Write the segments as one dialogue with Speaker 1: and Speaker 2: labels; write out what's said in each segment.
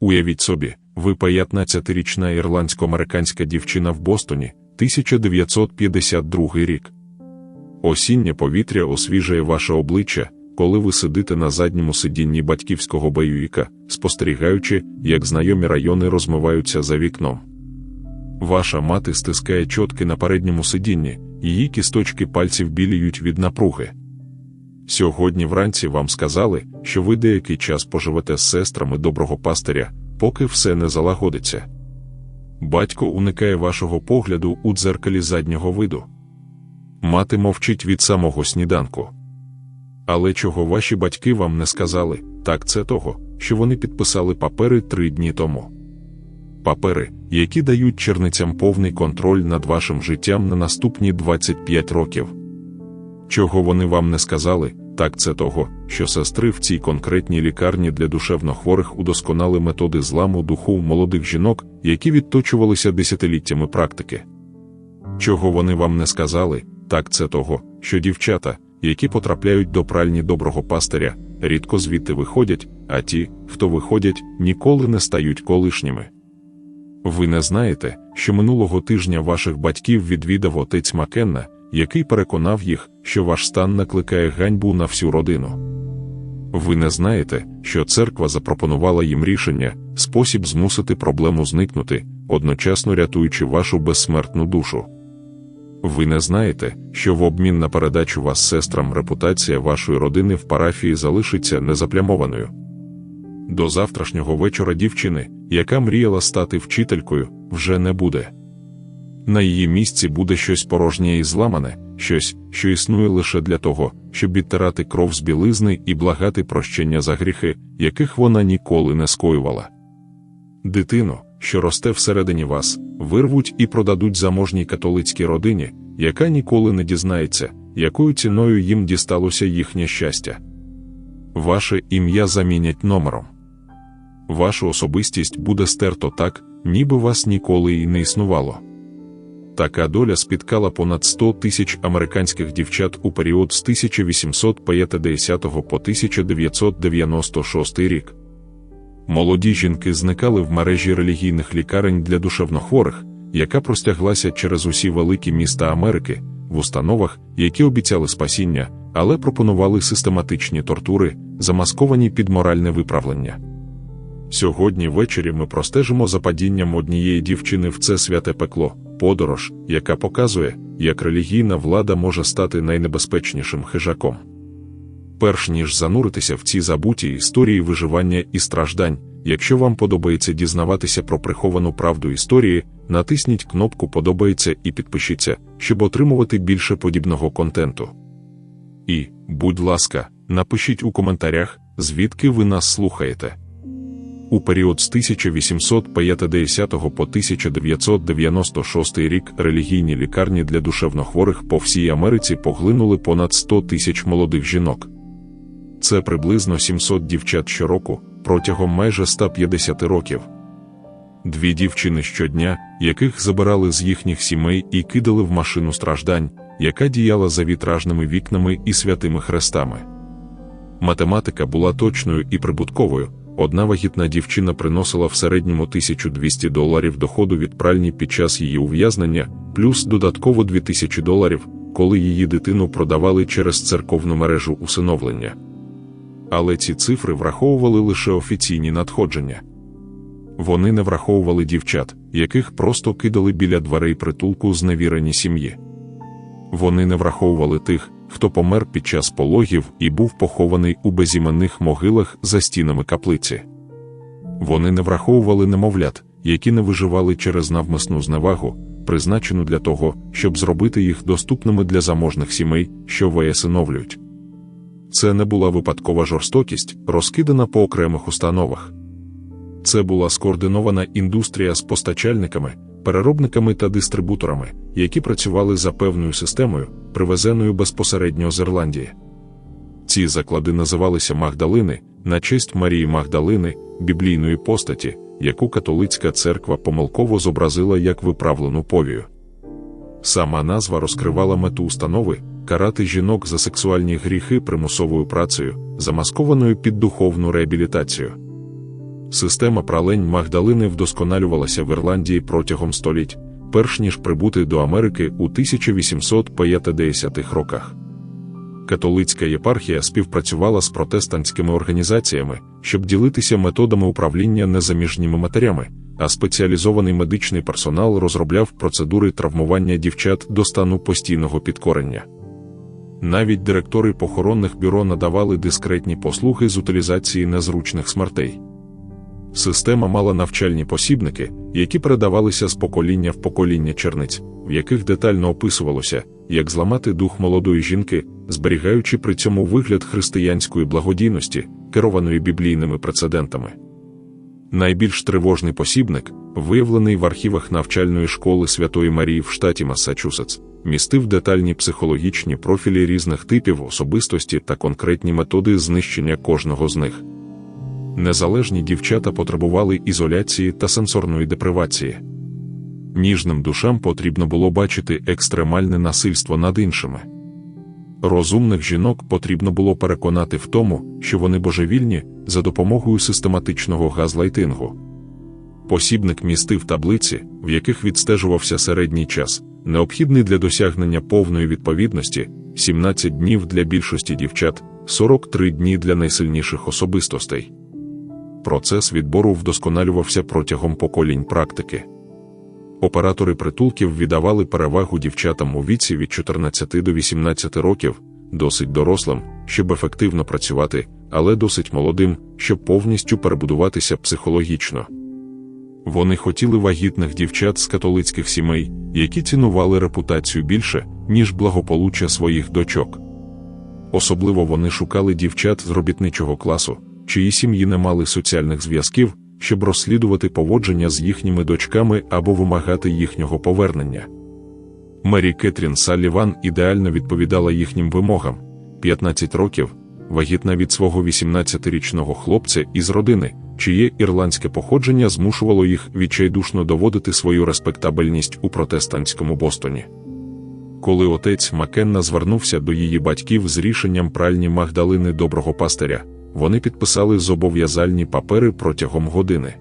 Speaker 1: Уявіть собі, ви 15-річна ірландсько-американська дівчина в Бостоні, 1952 рік. Осіннє повітря освіжує ваше обличчя, коли ви сидите на задньому сидінні батьківського баюїка, спостерігаючи, як знайомі райони розмиваються за вікном. Ваша мати стискає чотки на передньому сидінні, її кісточки пальців біліють від напруги. Сьогодні вранці вам сказали, що ви деякий час поживете з сестрами доброго пастиря, поки все не залагодиться. Батько уникає вашого погляду у дзеркалі заднього виду. Мати мовчить від самого сніданку. Але чого ваші батьки вам не сказали, так це того, що вони підписали папери три дні тому. Папери, які дають черницям повний контроль над вашим життям на наступні 25 років. Чого вони вам не сказали, так це того, що сестри в цій конкретній лікарні для душевнохворих удосконали методи зламу духу молодих жінок, які відточувалися десятиліттями практики. Чого вони вам не сказали, так це того, що дівчата, які потрапляють до пральні доброго пастиря, рідко звідти виходять, а ті, хто виходять, ніколи не стають колишніми. Ви не знаєте, що минулого тижня ваших батьків відвідав отець Макенна, який переконав їх, що ваш стан накликає ганьбу на всю родину. Ви не знаєте, що церква запропонувала їм рішення, спосіб змусити проблему зникнути, одночасно рятуючи вашу безсмертну душу. Ви не знаєте, що в обмін на передачу вас сестрам репутація вашої родини в парафії залишиться незаплямованою. До завтрашнього вечора дівчини, яка мріяла стати вчителькою, вже не буде. На її місці буде щось порожнє і зламане, щось, що існує лише для того, щоб відтирати кров з білизни і благати прощення за гріхи, яких вона ніколи не скоювала. Дитину, що росте всередині вас, вирвуть і продадуть заможній католицькій родині, яка ніколи не дізнається, якою ціною їм дісталося їхнє щастя. Ваше ім'я замінять номером. Вашу особистість буде стерто так, ніби вас ніколи і не існувало. Така доля спіткала понад 100 тисяч американських дівчат у період з 1850 по 1996 рік. Молоді жінки зникали в мережі релігійних лікарень для душевнохворих, яка простяглася через усі великі міста Америки, в установах, які обіцяли спасіння, але пропонували систематичні тортури, замасковані під моральне виправлення. Сьогодні ввечері ми простежимо за падінням однієї дівчини в це святе пекло, подорож, яка показує, як релігійна влада може стати найнебезпечнішим хижаком. Перш ніж зануритися в ці забуті історії виживання і страждань, якщо вам подобається дізнаватися про приховану правду історії, натисніть кнопку Подобається і підпишіться, щоб отримувати більше подібного контенту. І, будь ласка, напишіть у коментарях, звідки ви нас слухаєте. У період з 1850 по 1996 рік релігійні лікарні для душевнохворих по всій Америці поглинули понад 100 тисяч молодих жінок. Це приблизно 700 дівчат щороку протягом майже 150 років. Дві дівчини щодня, яких забирали з їхніх сімей і кидали в машину страждань, яка діяла за вітражними вікнами і святими хрестами. Математика була точною і прибутковою. Одна вагітна дівчина приносила в середньому 1200 доларів доходу від пральні під час її ув'язнення, плюс додатково 2000 доларів, коли її дитину продавали через церковну мережу усиновлення. Але ці цифри враховували лише офіційні надходження. Вони не враховували дівчат, яких просто кидали біля дверей притулку зневірені сім'ї. Вони не враховували тих, хто помер під час пологів і був похований у безіменних могилах за стінами каплиці. Вони не враховували немовлят, які не виживали через навмисну зневагу, призначену для того, щоб зробити їх доступними для заможних сімей, що виясиновлюють. Це не була випадкова жорстокість, розкидана по окремих установах. Це була скоординована індустрія з постачальниками, переробниками та дистрибуторами, які працювали за певною системою, привезеною безпосередньо з Ірландії. Ці заклади називалися Магдалини на честь Марії Магдалини, біблійної постаті, яку католицька церква помилково зобразила як виправлену повію. Сама назва розкривала мету установи карати жінок за сексуальні гріхи примусовою працею, замаскованою під духовну реабілітацію. Система пралень Магдалини вдосконалювалася в Ірландії протягом століть, перш ніж прибути до Америки у 1850-х роках. Католицька єпархія співпрацювала з протестантськими організаціями, щоб ділитися методами управління незаміжніми матерями, а спеціалізований медичний персонал розробляв процедури травмування дівчат до стану постійного підкорення. Навіть директори похоронних бюро надавали дискретні послуги з утилізації незручних смертей. Система мала навчальні посібники, які передавалися з покоління в покоління черниць, в яких детально описувалося, як зламати дух молодої жінки, зберігаючи при цьому вигляд християнської благодійності, керованої біблійними прецедентами. Найбільш тривожний посібник, виявлений в архівах навчальної школи Святої Марії в штаті Массачусетс, містив детальні психологічні профілі різних типів особистості та конкретні методи знищення кожного з них. Незалежні дівчата потребували ізоляції та сенсорної депривації. Ніжним душам потрібно було бачити екстремальне насильство над іншими. Розумних жінок потрібно було переконати в тому, що вони божевільні за допомогою систематичного газлайтингу. Посібник містив таблиці, в яких відстежувався середній час, необхідний для досягнення повної відповідності 17 днів для більшості дівчат, 43 дні для найсильніших особистостей. Процес відбору вдосконалювався протягом поколінь практики. Оператори притулків віддавали перевагу дівчатам у віці від 14 до 18 років, досить дорослим, щоб ефективно працювати, але досить молодим, щоб повністю перебудуватися психологічно. Вони хотіли вагітних дівчат з католицьких сімей, які цінували репутацію більше, ніж благополуччя своїх дочок. Особливо вони шукали дівчат з робітничого класу, чиї сім'ї не мали соціальних зв'язків щоб розслідувати поводження з їхніми дочками або вимагати їхнього повернення. Мері Кетрін Салліван ідеально відповідала їхнім вимогам 15 років, вагітна від свого 18-річного хлопця із родини, чиє ірландське походження змушувало їх відчайдушно доводити свою респектабельність у протестантському Бостоні. Коли отець Макенна звернувся до її батьків з рішенням пральні Магдалини доброго пастиря, вони підписали зобов'язальні папери протягом години.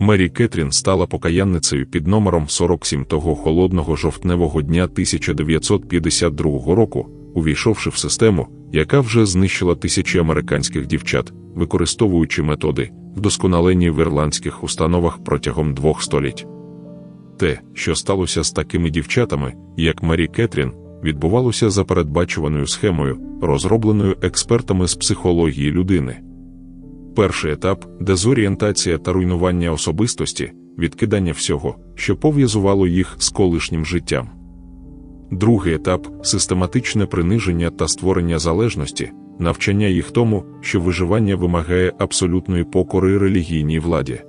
Speaker 1: Мері Кетрін стала покаянницею під номером 47 того холодного жовтневого дня 1952 року, увійшовши в систему, яка вже знищила тисячі американських дівчат, використовуючи методи, вдосконалені в ірландських установах протягом двох століть. Те, що сталося з такими дівчатами, як Мері Кетрін, відбувалося за передбачуваною схемою, розробленою експертами з психології людини. Перший етап дезорієнтація та руйнування особистості, відкидання всього, що пов'язувало їх з колишнім життям. Другий етап систематичне приниження та створення залежності, навчання їх тому, що виживання вимагає абсолютної покори релігійній владі.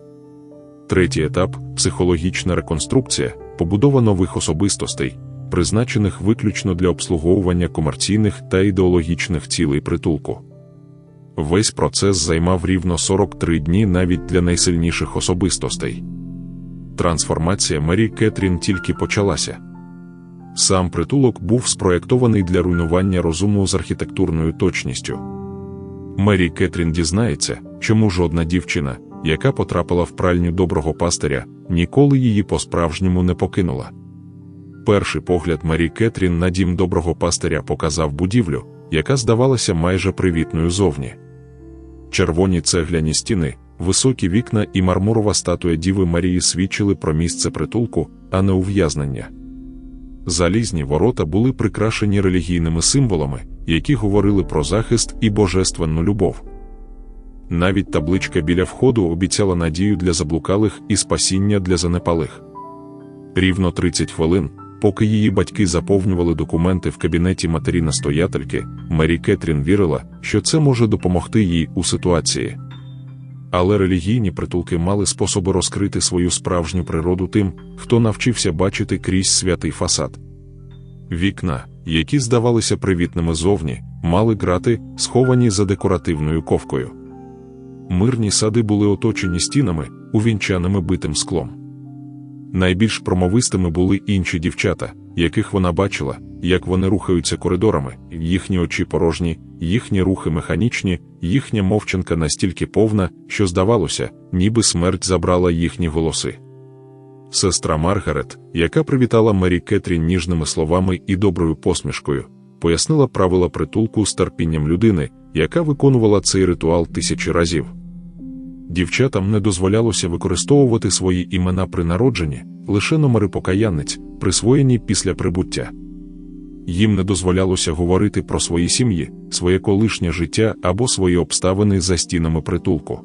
Speaker 1: Третій етап психологічна реконструкція, побудова нових особистостей, призначених виключно для обслуговування комерційних та ідеологічних цілей притулку. Весь процес займав рівно 43 дні навіть для найсильніших особистостей. Трансформація Мері Кетрін тільки почалася. Сам притулок був спроєктований для руйнування розуму з архітектурною точністю. Мері Кетрін дізнається, чому жодна дівчина, яка потрапила в пральню доброго пастиря, ніколи її по-справжньому не покинула. Перший погляд Марі Кетрін на дім доброго пастиря показав будівлю, яка здавалася майже привітною зовні. Червоні цегляні стіни, високі вікна і мармурова статуя Діви Марії свідчили про місце притулку, а не ув'язнення. Залізні ворота були прикрашені релігійними символами, які говорили про захист і божественну любов. Навіть табличка біля входу обіцяла надію для заблукалих і спасіння для занепалих. Рівно 30 хвилин, Поки її батьки заповнювали документи в кабінеті матері настоятельки, Мері Кетрін вірила, що це може допомогти їй у ситуації. Але релігійні притулки мали способи розкрити свою справжню природу тим, хто навчився бачити крізь святий фасад. Вікна, які здавалися привітними зовні, мали грати, сховані за декоративною ковкою. Мирні сади були оточені стінами, увінчаними битим склом. Найбільш промовистими були інші дівчата, яких вона бачила, як вони рухаються коридорами, їхні очі порожні, їхні рухи механічні, їхня мовчанка настільки повна, що здавалося, ніби смерть забрала їхні голоси. Сестра Маргарет, яка привітала Мері Кетрін ніжними словами і доброю посмішкою, пояснила правила притулку з терпінням людини, яка виконувала цей ритуал тисячі разів. Дівчатам не дозволялося використовувати свої імена при народженні, лише номери покаянниць, присвоєні після прибуття. Їм не дозволялося говорити про свої сім'ї, своє колишнє життя або свої обставини за стінами притулку.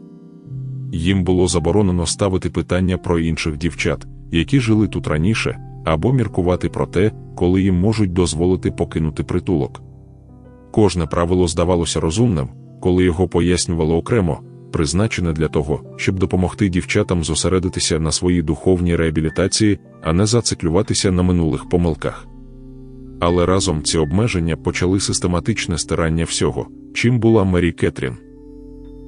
Speaker 1: Їм було заборонено ставити питання про інших дівчат, які жили тут раніше, або міркувати про те, коли їм можуть дозволити покинути притулок. Кожне правило здавалося розумним, коли його пояснювало окремо, призначене для того, щоб допомогти дівчатам зосередитися на своїй духовній реабілітації, а не зациклюватися на минулих помилках. Але разом ці обмеження почали систематичне стирання всього, чим була Мері Кетрін.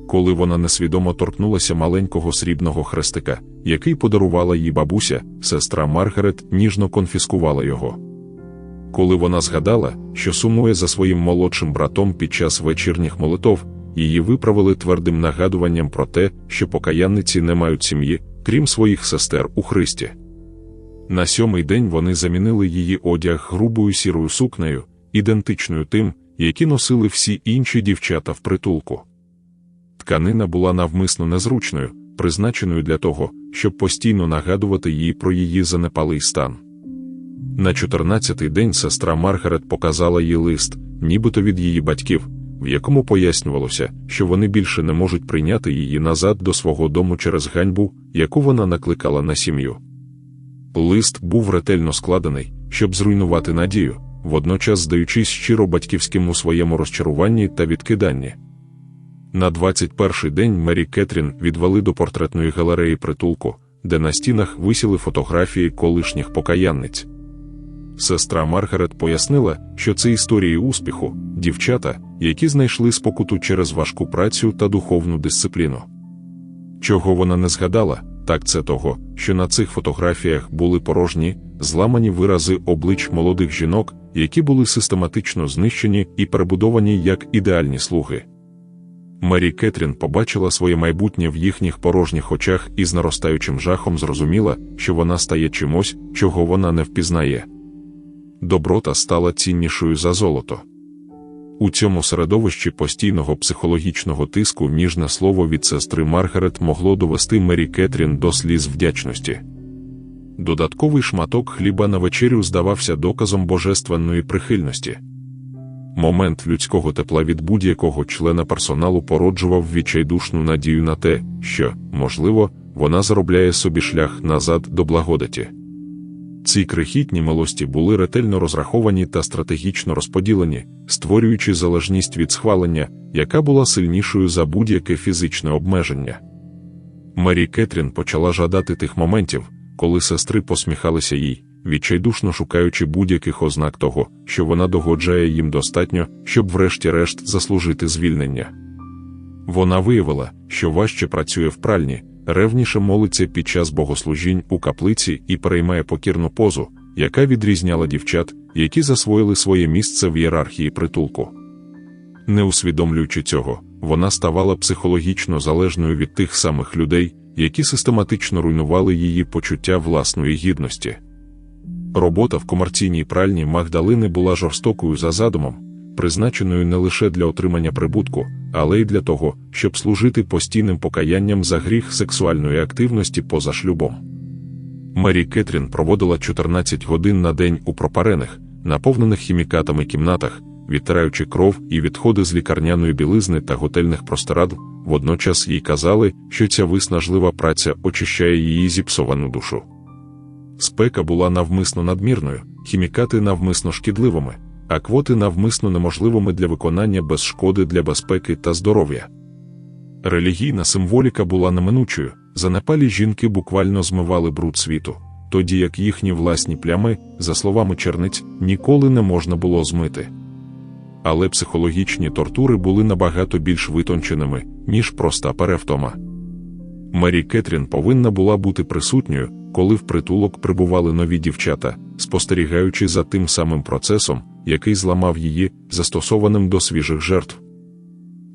Speaker 1: Коли вона несвідомо торкнулася маленького срібного хрестика, який подарувала їй бабуся, сестра Маргарет ніжно конфіскувала його. Коли вона згадала, що сумує за своїм молодшим братом під час вечірніх молитов, її виправили твердим нагадуванням про те, що покаянниці не мають сім'ї, крім своїх сестер у Христі. На сьомий день вони замінили її одяг грубою сірою сукнею, ідентичною тим, які носили всі інші дівчата в притулку. Тканина була навмисно незручною, призначеною для того, щоб постійно нагадувати їй про її занепалий стан. На 14-й день сестра Маргарет показала їй лист, нібито від її батьків, в якому пояснювалося, що вони більше не можуть прийняти її назад до свого дому через ганьбу, яку вона накликала на сім'ю. Лист був ретельно складений, щоб зруйнувати надію, водночас здаючись щиро батьківським у своєму розчаруванні та відкиданні. На 21-й день Мері Кетрін відвели до портретної галереї притулку, де на стінах висіли фотографії колишніх покаянниць. Сестра Маргарет пояснила, що це історії успіху, дівчата, які знайшли спокуту через важку працю та духовну дисципліну. Чого вона не згадала, так це того, що на цих фотографіях були порожні, зламані вирази облич молодих жінок, які були систематично знищені і перебудовані як ідеальні слуги. Марі Кетрін побачила своє майбутнє в їхніх порожніх очах і з наростаючим жахом зрозуміла, що вона стає чимось, чого вона не впізнає. Доброта стала ціннішою за золото. У цьому середовищі постійного психологічного тиску ніжне слово від сестри Маргарет могло довести Мері Кетрін до сліз вдячності. Додатковий шматок хліба на вечерю здавався доказом божественної прихильності. Момент людського тепла від будь-якого члена персоналу породжував відчайдушну надію на те, що, можливо, вона заробляє собі шлях назад до благодаті. Ці крихітні милості були ретельно розраховані та стратегічно розподілені, створюючи залежність від схвалення, яка була сильнішою за будь-яке фізичне обмеження. Марі Кетрін почала жадати тих моментів, коли сестри посміхалися їй, відчайдушно шукаючи будь-яких ознак того, що вона догоджає їм достатньо, щоб врешті-решт заслужити звільнення. Вона виявила, що важче працює в пральні, ревніше молиться під час богослужінь у каплиці і переймає покірну позу, яка відрізняла дівчат, які засвоїли своє місце в ієрархії притулку. Не усвідомлюючи цього, вона ставала психологічно залежною від тих самих людей, які систематично руйнували її почуття власної гідності. Робота в комерційній пральні Магдалини була жорстокою за задумом, призначеною не лише для отримання прибутку, але й для того, щоб служити постійним покаянням за гріх сексуальної активності поза шлюбом. Мері Кетрін проводила 14 годин на день у пропарених, наповнених хімікатами кімнатах, відтираючи кров і відходи з лікарняної білизни та готельних простирад, водночас їй казали, що ця виснажлива праця очищає її зіпсовану душу. Спека була навмисно надмірною, хімікати навмисно шкідливими, а квоти навмисно неможливими для виконання без шкоди для безпеки та здоров'я. Релігійна символіка була неминучою, занепалі жінки буквально змивали бруд світу, тоді як їхні власні плями, за словами черниць, ніколи не можна було змити. Але психологічні тортури були набагато більш витонченими, ніж проста перевтома. Мері Кетрін повинна була бути присутньою, коли в притулок прибували нові дівчата, спостерігаючи за тим самим процесом, який зламав її, застосованим до свіжих жертв.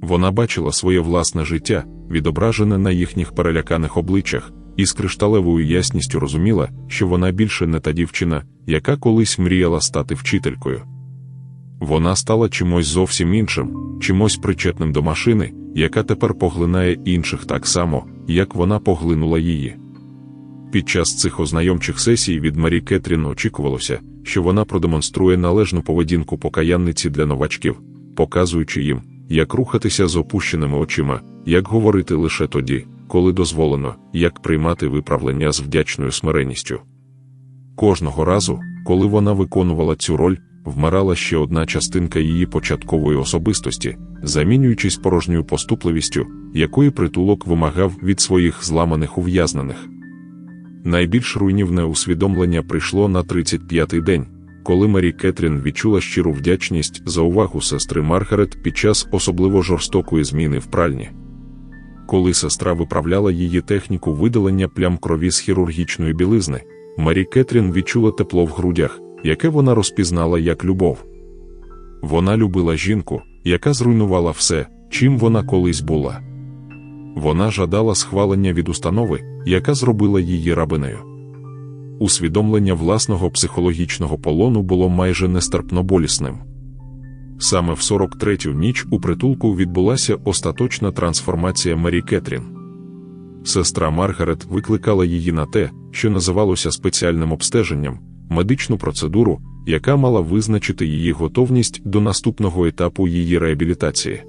Speaker 1: Вона бачила своє власне життя, відображене на їхніх переляканих обличчях, і з кришталевою ясністю розуміла, що вона більше не та дівчина, яка колись мріяла стати вчителькою. Вона стала чимось зовсім іншим, чимось причетним до машини, яка тепер поглинає інших так само, як вона поглинула її. Під час цих ознайомчих сесій від Марі Кетрін очікувалося, що вона продемонструє належну поведінку покаянниці для новачків, показуючи їм, як рухатися з опущеними очима, як говорити лише тоді, коли дозволено, як приймати виправлення з вдячною смиренністю. Кожного разу, коли вона виконувала цю роль, вмирала ще одна частинка її початкової особистості, замінюючись порожньою поступливістю, якої притулок вимагав від своїх зламаних ув'язнених. Найбільш руйнівне усвідомлення прийшло на 35-й день, коли Марі Кетрін відчула щиру вдячність за увагу сестри Маргарет під час особливо жорстокої зміни в пральні. Коли сестра виправляла її техніку видалення плям крові з хірургічної білизни, Марі Кетрін відчула тепло в грудях, яке вона розпізнала як любов. Вона любила жінку, яка зруйнувала все, чим вона колись була. Вона жадала схвалення від установи, яка зробила її рабинею. Усвідомлення власного психологічного полону було майже нестерпно болісним. Саме в 43-ю ніч у притулку відбулася остаточна трансформація Марі Кетрін. Сестра Маргарет викликала її на те, що називалося спеціальним обстеженням, медичну процедуру, яка мала визначити її готовність до наступного етапу її реабілітації.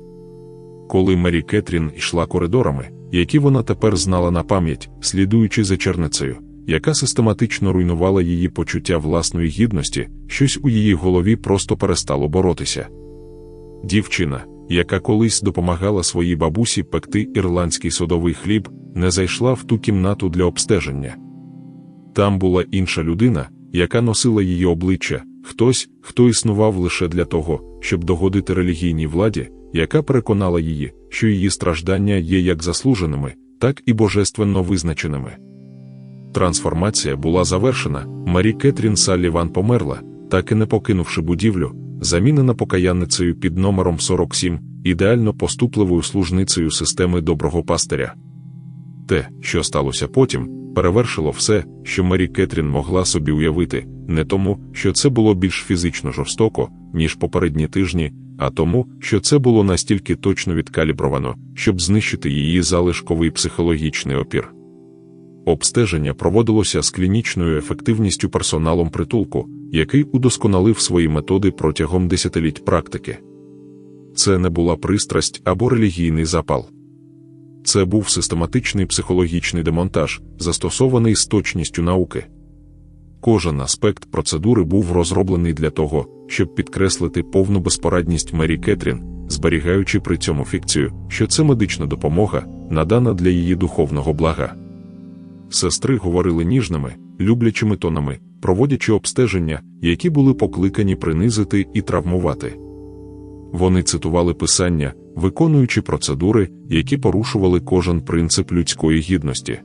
Speaker 1: Коли Марі Кетрін йшла коридорами, які вона тепер знала на пам'ять, слідуючи за черницею, яка систематично руйнувала її почуття власної гідності, щось у її голові просто перестало боротися. Дівчина, яка колись допомагала своїй бабусі пекти ірландський содовий хліб, не зайшла в ту кімнату для обстеження. Там була інша людина, яка носила її обличчя, хтось, хто існував лише для того, щоб догодити релігійній владі, яка переконала її, що її страждання є як заслуженими, так і божественно визначеними. Трансформація була завершена, Марі Кетрін Салліван померла, так і не покинувши будівлю, замінена покаянницею під номером 47, ідеально поступливою служницею системи доброго пастиря. Те, що сталося потім, перевершило все, що Марі Кетрін могла собі уявити, не тому, що це було більш фізично жорстоко, ніж попередні тижні, а тому, що це було настільки точно відкалібровано, щоб знищити її залишковий психологічний опір. Обстеження проводилося з клінічною ефективністю персоналом притулку, який удосконалив свої методи протягом десятиліть практики. Це не була пристрасть або релігійний запал. Це був систематичний психологічний демонтаж, застосований з точністю науки. Кожен аспект процедури був розроблений для того, щоб підкреслити повну безпорадність Мері Кетрін, зберігаючи при цьому фікцію, що це медична допомога, надана для її духовного блага. Сестри говорили ніжними, люблячими тонами, проводячи обстеження, які були покликані принизити і травмувати. Вони цитували писання, виконуючи процедури, які порушували кожен принцип людської гідності.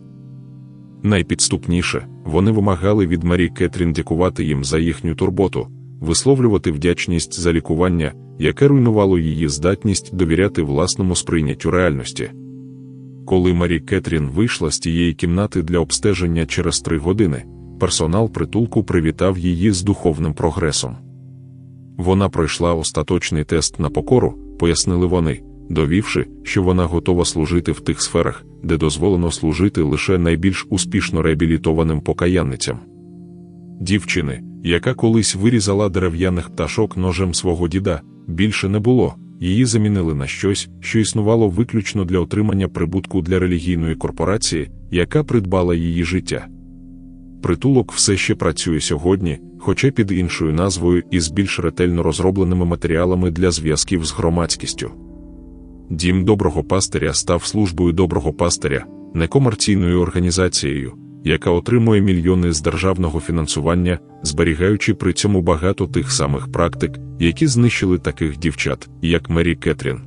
Speaker 1: Найпідступніше, вони вимагали від Марі Кетрін дякувати їм за їхню турботу, висловлювати вдячність за лікування, яке руйнувало її здатність довіряти власному сприйняттю реальності. Коли Марі Кетрін вийшла з тієї кімнати для обстеження через три години, персонал притулку привітав її з духовним прогресом. Вона пройшла остаточний тест на покору, пояснили вони, довівши, що вона готова служити в тих сферах, де дозволено служити лише найбільш успішно реабілітованим покаянницям. Дівчини, яка колись вирізала дерев'яних пташок ножем свого діда, більше не було, її замінили на щось, що існувало виключно для отримання прибутку для релігійної корпорації, яка придбала її життя. Притулок все ще працює сьогодні, хоча під іншою назвою і з більш ретельно розробленими матеріалами для зв'язків з громадськістю. Дім доброго пастиря став службою доброго пастиря, некомерційною організацією, яка отримує мільйони з державного фінансування, зберігаючи при цьому багато тих самих практик, які знищили таких дівчат, як Мері Кетрін.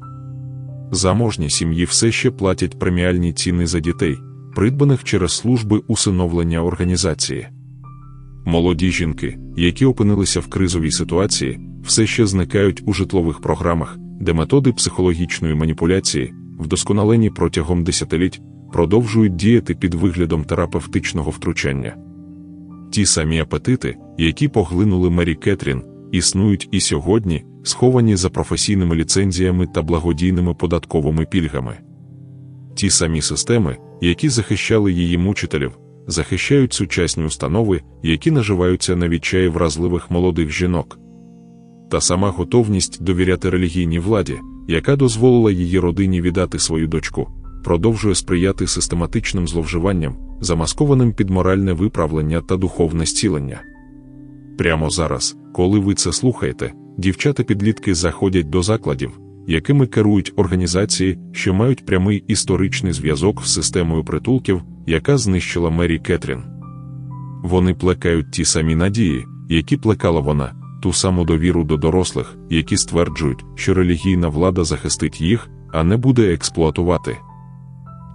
Speaker 1: Заможні сім'ї все ще платять преміальні ціни за дітей, придбаних через служби усиновлення організації. Молоді жінки, які опинилися в кризовій ситуації, все ще зникають у житлових програмах, де методи психологічної маніпуляції, вдосконалені протягом десятиліть, продовжують діяти під виглядом терапевтичного втручання. Ті самі апетити, які поглинули Мері Кетрін, існують і сьогодні, сховані за професійними ліцензіями та благодійними податковими пільгами. Ті самі системи, які захищали її мучителів, захищають сучасні установи, які наживаються на відчаї вразливих молодих жінок. Та сама готовність довіряти релігійній владі, яка дозволила її родині віддати свою дочку, продовжує сприяти систематичним зловживанням, замаскованим під моральне виправлення та духовне зцілення. Прямо зараз, коли ви це слухаєте, дівчата-підлітки заходять до закладів, якими керують організації, що мають прямий історичний зв'язок з системою притулків, яка знищила Мері Кетрін. Вони плекають ті самі надії, які плекала вона, ту саму довіру до дорослих, які стверджують, що релігійна влада захистить їх, а не буде експлуатувати.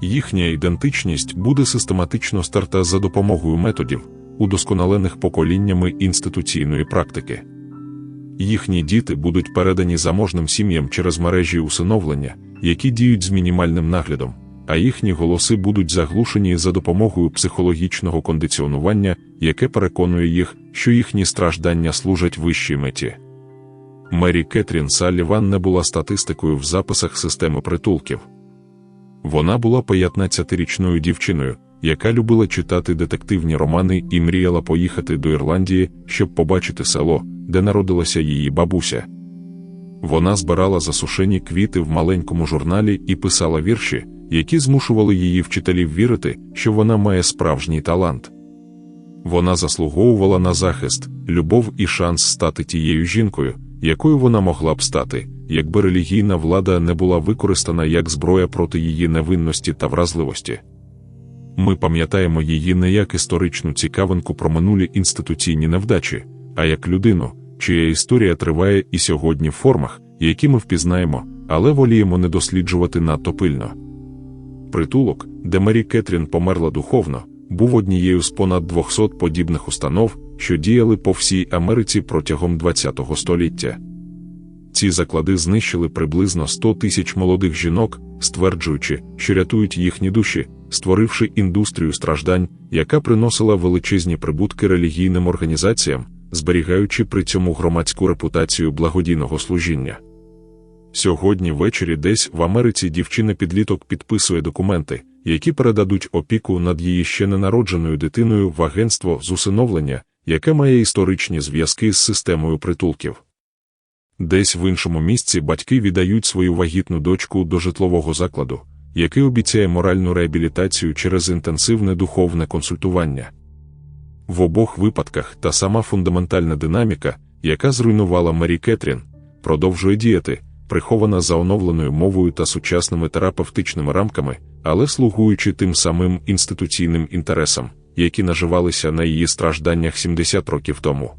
Speaker 1: Їхня ідентичність буде систематично старта за допомогою методів, удосконалених поколіннями інституційної практики. Їхні діти будуть передані заможним сім'ям через мережі усиновлення, які діють з мінімальним наглядом, а їхні голоси будуть заглушені за допомогою психологічного кондиціонування, яке переконує їх, що їхні страждання служать вищій меті. Мері Кетрін Салліван не була статистикою в записах системи притулків. Вона була 15-річною дівчиною, яка любила читати детективні романи і мріяла поїхати до Ірландії, щоб побачити село, де народилася її бабуся. Вона збирала засушені квіти в маленькому журналі і писала вірші, які змушували її вчителів вірити, що вона має справжній талант. Вона заслуговувала на захист, любов і шанс стати тією жінкою, якою вона могла б стати, якби релігійна влада не була використана як зброя проти її невинності та вразливості. Ми пам'ятаємо її не як історичну цікавинку про минулі інституційні невдачі, а як людину, чия історія триває і сьогодні в формах, які ми впізнаємо, але воліємо не досліджувати надто пильно. Притулок, де Марі Кетрін померла духовно, був однією з понад 200 подібних установ, що діяли по всій Америці протягом ХХ століття. Ці заклади знищили приблизно 100 тисяч молодих жінок, стверджуючи, що рятують їхні душі, створивши індустрію страждань, яка приносила величезні прибутки релігійним організаціям, зберігаючи при цьому громадську репутацію благодійного служіння. Сьогодні ввечері десь в Америці дівчина-підліток підписує документи, які передадуть опіку над її ще ненародженою дитиною в агентство з усиновлення, яке має історичні зв'язки з системою притулків. Десь в іншому місці батьки віддають свою вагітну дочку до житлового закладу, який обіцяє моральну реабілітацію через інтенсивне духовне консультування. В обох випадках та сама фундаментальна динаміка, яка зруйнувала Мері Кетрін, продовжує діяти, прихована за оновленою мовою та сучасними терапевтичними рамками, але слугуючи тим самим інституційним інтересам, які наживалися на її стражданнях 70 років тому.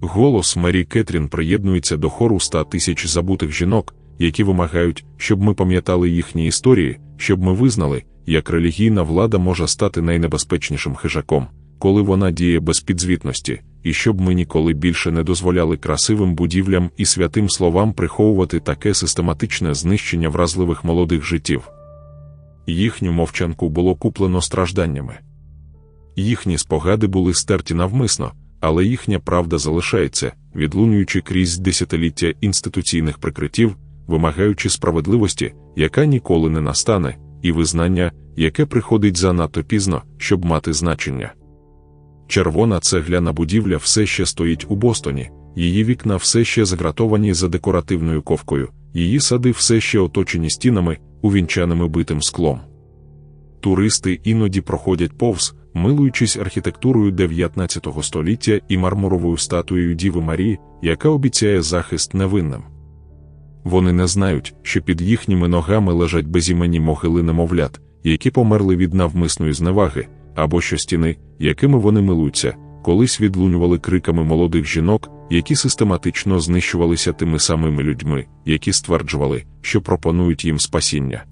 Speaker 1: Голос Мері Кетрін приєднується до хору ста тисяч забутих жінок, які вимагають, щоб ми пам'ятали їхні історії, щоб ми визнали, як релігійна влада може стати найнебезпечнішим хижаком, коли вона діє без підзвітності, і щоб ми ніколи більше не дозволяли красивим будівлям і святим словам приховувати таке систематичне знищення вразливих молодих життів. Їхню мовчанку було куплено стражданнями. Їхні спогади були стерті навмисно, але їхня правда залишається, відлунюючи крізь десятиліття інституційних прикриттів, вимагаючи справедливості, яка ніколи не настане, і визнання, яке приходить занадто пізно, щоб мати значення. Червона цегляна будівля все ще стоїть у Бостоні, її вікна все ще загратовані за декоративною ковкою, її сади все ще оточені стінами, увінчаними битим склом. Туристи іноді проходять повз, милуючись архітектурою 19 століття і мармуровою статуєю Діви Марії, яка обіцяє захист невинним. Вони не знають, що під їхніми ногами лежать безіменні могили немовлят, які померли від навмисної зневаги, або що стіни, якими вони милуються, колись відлунювали криками молодих жінок, які систематично знищувалися тими самими людьми, які стверджували, що пропонують їм спасіння.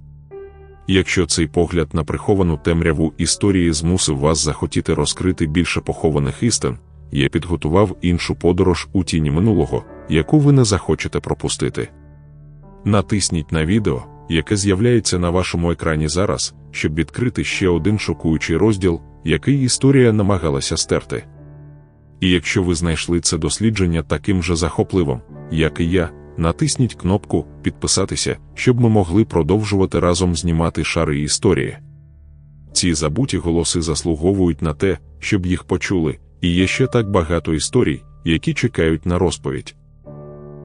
Speaker 1: Якщо цей погляд на приховану темряву історії змусив вас захотіти розкрити більше похованих істин, я підготував іншу подорож у тіні минулого, яку ви не захочете пропустити. Натисніть на відео, яке з'являється на вашому екрані зараз, щоб відкрити ще один шокуючий розділ, який історія намагалася стерти. І якщо ви знайшли це дослідження таким же захопливим, як і я, натисніть кнопку Підписатися, щоб ми могли продовжувати разом знімати шари історії. Ці забуті голоси заслуговують на те, щоб їх почули, і є ще так багато історій, які чекають на розповідь.